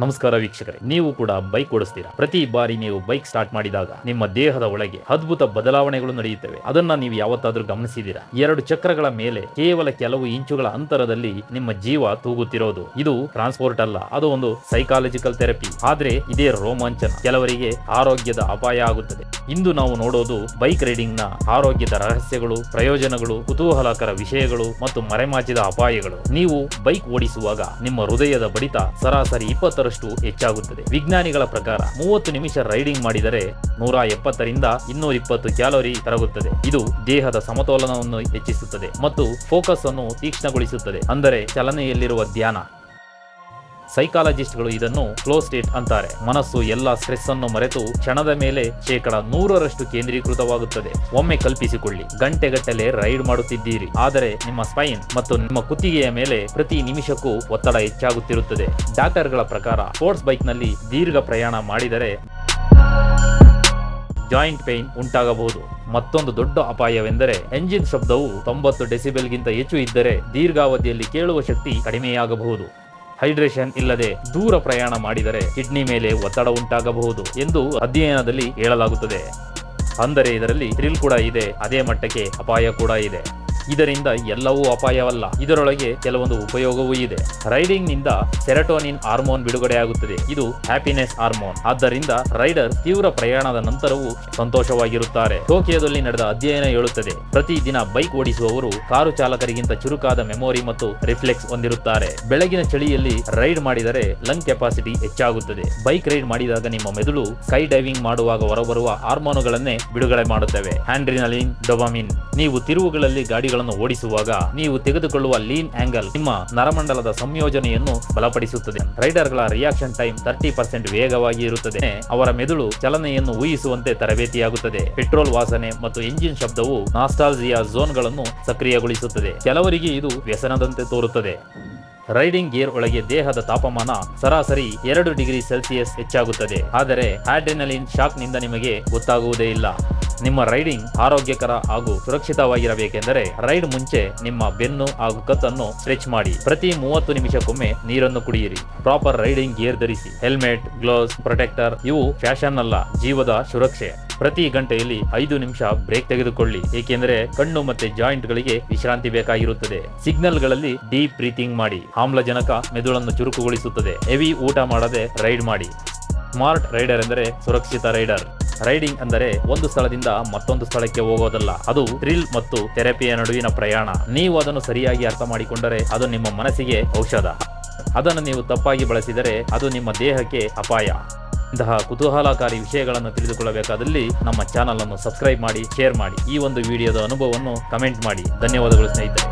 ನಮಸ್ಕಾರ ವೀಕ್ಷಕರೇ, ನೀವು ಕೂಡ ಬೈಕ್ ಓಡಿಸ್ತೀರಾ? ಪ್ರತಿ ಬಾರಿ ನೀವು ಬೈಕ್ ಸ್ಟಾರ್ಟ್ ಮಾಡಿದಾಗ ನಿಮ್ಮ ದೇಹದ ಒಳಗೆ ಅದ್ಭುತ ಬದಲಾವಣೆಗಳು ನಡೆಯುತ್ತವೆ. ಅದನ್ನ ನೀವು ಯಾವತ್ತಾದ್ರೂ ಗಮನಿಸಿದ್ದೀರಾ? ಎರಡು ಚಕ್ರಗಳ ಮೇಲೆ ಕೇವಲ ಕೆಲವು ಇಂಚುಗಳ ಅಂತರದಲ್ಲಿ ನಿಮ್ಮ ಜೀವ ತೂಗುತ್ತಿರೋದು. ಇದು ಟ್ರಾನ್ಸ್ಪೋರ್ಟ್ ಅಲ್ಲ, ಅದು ಒಂದು ಸೈಕಾಲಜಿಕಲ್ ಥೆರಪಿ ಆದ್ರೆ ಇದೇ ರೋಮಾಂಚನ. ಕೆಲವರಿಗೆ ಆರೋಗ್ಯದ ಅಪಾಯ ಆಗುತ್ತದೆ. ಇಂದು ನಾವು ನೋಡೋದು ಬೈಕ್ ರೈಡಿಂಗ್ನ ಆರೋಗ್ಯದ ರಹಸ್ಯಗಳು, ಪ್ರಯೋಜನಗಳು, ಕುತೂಹಲಕರ ವಿಷಯಗಳು ಮತ್ತು ಮರೆಮಾಚಿದ ಅಪಾಯಗಳು. ನೀವು ಬೈಕ್ ಓಡಿಸುವಾಗ ನಿಮ್ಮ ಹೃದಯದ ಬಡಿತ ಸರಾಸರಿ ಇಪ್ಪತ್ತರಷ್ಟು ಹೆಚ್ಚಾಗುತ್ತದೆ. ವಿಜ್ಞಾನಿಗಳ ಪ್ರಕಾರ ಮೂವತ್ತು ನಿಮಿಷ ರೈಡಿಂಗ್ ಮಾಡಿದರೆ ನೂರ ಎಪ್ಪತ್ತರಿಂದ ಇನ್ನೂರ ಇಪ್ಪತ್ತು ಕ್ಯಾಲೋರಿ ಕರಗುತ್ತದೆ ಇದು ದೇಹದ ಸಮತೋಲನವನ್ನು ಹೆಚ್ಚಿಸುತ್ತದೆ ಮತ್ತು ಫೋಕಸ್ ಅನ್ನು ತೀಕ್ಷ್ಣಗೊಳಿಸುತ್ತದೆ. ಅಂದರೆ ಚಲನೆಯಲ್ಲಿರುವ ಧ್ಯಾನ. ಸೈಕಾಲಜಿಸ್ಟ್ಗಳು ಇದನ್ನು ಫ್ಲೋ ಸ್ಟೇಟ್ ಅಂತಾರೆ. ಮನಸ್ಸು ಎಲ್ಲ ಸ್ಟ್ರೆಸ್ ಅನ್ನು ಮರೆತು ಕ್ಷಣದ ಮೇಲೆ ಶೇಕಡ ನೂರರಷ್ಟು ಕೇಂದ್ರೀಕೃತವಾಗುತ್ತದೆ. ಒಮ್ಮೆ ಕಲ್ಪಿಸಿಕೊಳ್ಳಿ. ಗಂಟೆಗಟ್ಟಲೆ ರೈಡ್ ಮಾಡುತ್ತಿದ್ದೀರಿ. ಆದರೆ ನಿಮ್ಮ ಸ್ಪೈನ್ ಮತ್ತು ನಿಮ್ಮ ಕುತ್ತಿಗೆಯ ಮೇಲೆ ಪ್ರತಿ ನಿಮಿಷಕ್ಕೂ ಒತ್ತಡ ಹೆಚ್ಚಾಗುತ್ತಿರುತ್ತದೆ. ಡಾಕ್ಟರ್ಗಳ ಪ್ರಕಾರ ಸ್ಪೋರ್ಟ್ಸ್ ಬೈಕ್ನಲ್ಲಿ ದೀರ್ಘ ಪ್ರಯಾಣ ಮಾಡಿದರೆ ಜಾಯಿಂಟ್ ಪೇನ್ ಉಂಟಾಗಬಹುದು. ಮತ್ತೊಂದು ದೊಡ್ಡ ಅಪಾಯವೆಂದರೆ ಎಂಜಿನ್ ಶಬ್ದವು ತೊಂಬತ್ತು ಡೆಸಿಬೆಲ್ಗಿಂತ ಹೆಚ್ಚು ಇದ್ದರೆ ದೀರ್ಘಾವಧಿಯಲ್ಲಿ ಕೇಳುವ ಶಕ್ತಿ ಕಡಿಮೆಯಾಗಬಹುದು. ಹೈಡ್ರೇಷನ್ ಇಲ್ಲದೆ ದೂರ ಪ್ರಯಾಣ ಮಾಡಿದರೆ ಕಿಡ್ನಿ ಮೇಲೆ ಒತ್ತಡ ಉಂಟಾಗಬಹುದು ಎಂದು ಅಧ್ಯಯನದಲ್ಲಿ ಹೇಳಲಾಗುತ್ತದೆ. ಅಂದರೆ ಇದರಲ್ಲಿ ಥ್ರಿಲ್ ಕೂಡ ಇದೆ, ಅದೇ ಮಟ್ಟಕ್ಕೆ ಅಪಾಯ ಕೂಡ ಇದೆ. ಇದರಿಂದ ಎಲ್ಲವೂ ಅಪಾಯವಲ್ಲ. ಇದರೊಳಗೆ ಕೆಲವೊಂದು ಉಪಯೋಗವೂ ಇದೆ. ರೈಡಿಂಗ್ನಿಂದ ಸೆರಟೋನಿನ್ ಹಾರ್ಮೋನ್ ಬಿಡುಗಡೆಯಾಗುತ್ತದೆ. ಇದು ಹ್ಯಾಪಿನೆಸ್ ಹಾರ್ಮೋನ್. ಆದ್ದರಿಂದ ರೈಡರ್ ತೀವ್ರ ಪ್ರಯಾಣದ ನಂತರವೂ ಸಂತೋಷವಾಗಿರುತ್ತಾರೆ. ಟೋಕಿಯೋದಲ್ಲಿ ನಡೆದ ಅಧ್ಯಯನ ಹೇಳುತ್ತದೆ. ಪ್ರತಿ ದಿನ ಬೈಕ್ ಓಡಿಸುವವರು ಕಾರು ಚಾಲಕರಿಗಿಂತ ಚುರುಕಾದ ಮೆಮೊರಿ ಮತ್ತು ರಿಫ್ಲೆಕ್ಸ್ ಹೊಂದಿರುತ್ತಾರೆ. ಬೆಳಗಿನ ಚಳಿಯಲ್ಲಿ ರೈಡ್ ಮಾಡಿದರೆ ಲಂಗ್ ಕೆಪಾಸಿಟಿ ಹೆಚ್ಚಾಗುತ್ತದೆ. ಬೈಕ್ ರೈಡ್ ಮಾಡಿದಾಗ ನಿಮ್ಮ ಮೆದುಳು ಸ್ಕೈ ಡೈವಿಂಗ್ ಮಾಡುವಾಗ ಹೊರಬರುವ ಹಾರ್ಮೋನುಗಳನ್ನೇ ಬಿಡುಗಡೆ ಮಾಡುತ್ತವೆ. ಹ್ಯಾಂಡ್ರಿನಲಿನ್ ಡೊಬಾಮಿನ್ ನೀವು ತಿರುವುಗಳಲ್ಲಿ ಗಾಡಿಗಳನ್ನು ಓಡಿಸುವಾಗ ನೀವು ತೆಗೆದುಕೊಳ್ಳುವ ಲೀನ್ ಆಂಗಲ್ ನಿಮ್ಮ ನರಮಂಡಲದ ಸಂಯೋಜನೆಯನ್ನು ಬಲಪಡಿಸುತ್ತದೆ. ರೈಡರ್ಗಳ ರಿಯಾಕ್ಷನ್ ಟೈಮ್ ತರ್ಟಿ ಪರ್ಸೆಂಟ್ ವೇಗವಾಗಿ ಇರುತ್ತದೆ. ಅವರ ಮೆದುಳು ಚಲನೆಯನ್ನು ಊಹಿಸುವಂತೆ ತರಬೇತಿಯಾಗುತ್ತದೆ. ಪೆಟ್ರೋಲ್ ವಾಸನೆ ಮತ್ತು ಇಂಜಿನ್ ಶಬ್ದವು ನಾಸ್ಟಾಲ್ಜಿಯಾ ಝೋನ್ಗಳನ್ನು ಸಕ್ರಿಯಗೊಳಿಸುತ್ತದೆ. ಕೆಲವರಿಗೆ ಇದು ವ್ಯಸನದಂತೆ ತೋರುತ್ತದೆ. ರೈಡಿಂಗ್ ಗೇರ್ ಒಳಗೆ ದೇಹದ ತಾಪಮಾನ ಸರಾಸರಿ ಎರಡು ಡಿಗ್ರಿ ಸೆಲ್ಸಿಯಸ್ ಹೆಚ್ಚಾಗುತ್ತದೆ. ಆದರೆ ಆಡ್ರಿನಲಿನ್ ಶಾಕ್ನಿಂದ ನಿಮಗೆ ಗೊತ್ತಾಗುವುದೇ ಇಲ್ಲ. ನಿಮ್ಮ ರೈಡಿಂಗ್ ಆರೋಗ್ಯಕರ ಹಾಗೂ ಸುರಕ್ಷಿತವಾಗಿರಬೇಕೆಂದರೆ ರೈಡ್ ಮುಂಚೆ ನಿಮ್ಮ ಬೆನ್ನು ಹಾಗೂ ಕತ್ತನ್ನು ಸ್ಟ್ರೆಚ್ ಮಾಡಿ. ಪ್ರತಿ ಮೂವತ್ತು ನಿಮಿಷಕ್ಕೊಮ್ಮೆ ನೀರನ್ನು ಕುಡಿಯಿರಿ. ಪ್ರಾಪರ್ ರೈಡಿಂಗ್ ಗೇರ್ ಧರಿಸಿ. ಹೆಲ್ಮೆಟ್, ಗ್ಲೋಸ್, ಪ್ರೊಟೆಕ್ಟರ್ ಇವು ಫ್ಯಾಷನ್ ಅಲ್ಲ, ಜೀವದ ಸುರಕ್ಷೆ. ಪ್ರತಿ ಗಂಟೆಯಲ್ಲಿ ಐದು ನಿಮಿಷ ಬ್ರೇಕ್ ತೆಗೆದುಕೊಳ್ಳಿ. ಏಕೆಂದರೆ ಕಣ್ಣು ಮತ್ತೆ ಜಾಯಿಂಟ್ ಗಳಿಗೆ ವಿಶ್ರಾಂತಿ ಬೇಕಾಗಿರುತ್ತದೆ. ಸಿಗ್ನಲ್ಗಳಲ್ಲಿ ಡೀಪ್ ಬ್ರೀತಿಂಗ್ ಮಾಡಿ. ಆಮ್ಲಜನಕ ಮೆದುಳನ್ನು ಚುರುಕುಗೊಳಿಸುತ್ತದೆ. ಹೆವಿ ಊಟ ಮಾಡದೆ ರೈಡ್ ಮಾಡಿ. ಸ್ಮಾರ್ಟ್ ರೈಡರ್ ಎಂದರೆ ಸುರಕ್ಷಿತ ರೈಡರ್. ರೈಡಿಂಗ್ ಅಂದರೆ ಒಂದು ಸ್ಥಳದಿಂದ ಮತ್ತೊಂದು ಸ್ಥಳಕ್ಕೆ ಹೋಗೋದಲ್ಲ. ಅದು ಥ್ರಿಲ್ ಮತ್ತು ಥೆರಪಿಯ ನಡುವಿನ ಪ್ರಯಾಣ. ನೀವು ಅದನ್ನು ಸರಿಯಾಗಿ ಅರ್ಥ ಮಾಡಿಕೊಂಡರೆ ಅದು ನಿಮ್ಮ ಮನಸ್ಸಿಗೆ ಔಷಧ. ಅದನ್ನು ನೀವು ತಪ್ಪಾಗಿ ಬಳಸಿದರೆ ಅದು ನಿಮ್ಮ ದೇಹಕ್ಕೆ ಅಪಾಯ. ಇಂತಹ ಕುತೂಹಲಕಾರಿ ವಿಷಯಗಳನ್ನು ತಿಳಿದುಕೊಳ್ಳಬೇಕಾದಲ್ಲಿ ನಮ್ಮ ಚಾನಲ್ ಅನ್ನು ಸಬ್ಸ್ಕ್ರೈಬ್ ಮಾಡಿ, ಶೇರ್ ಮಾಡಿ. ಈ ಒಂದು ವಿಡಿಯೋದ ಅನುಭವವನ್ನು ಕಮೆಂಟ್ ಮಾಡಿ. ಧನ್ಯವಾದಗಳು ಸ್ನೇಹಿತರೆ.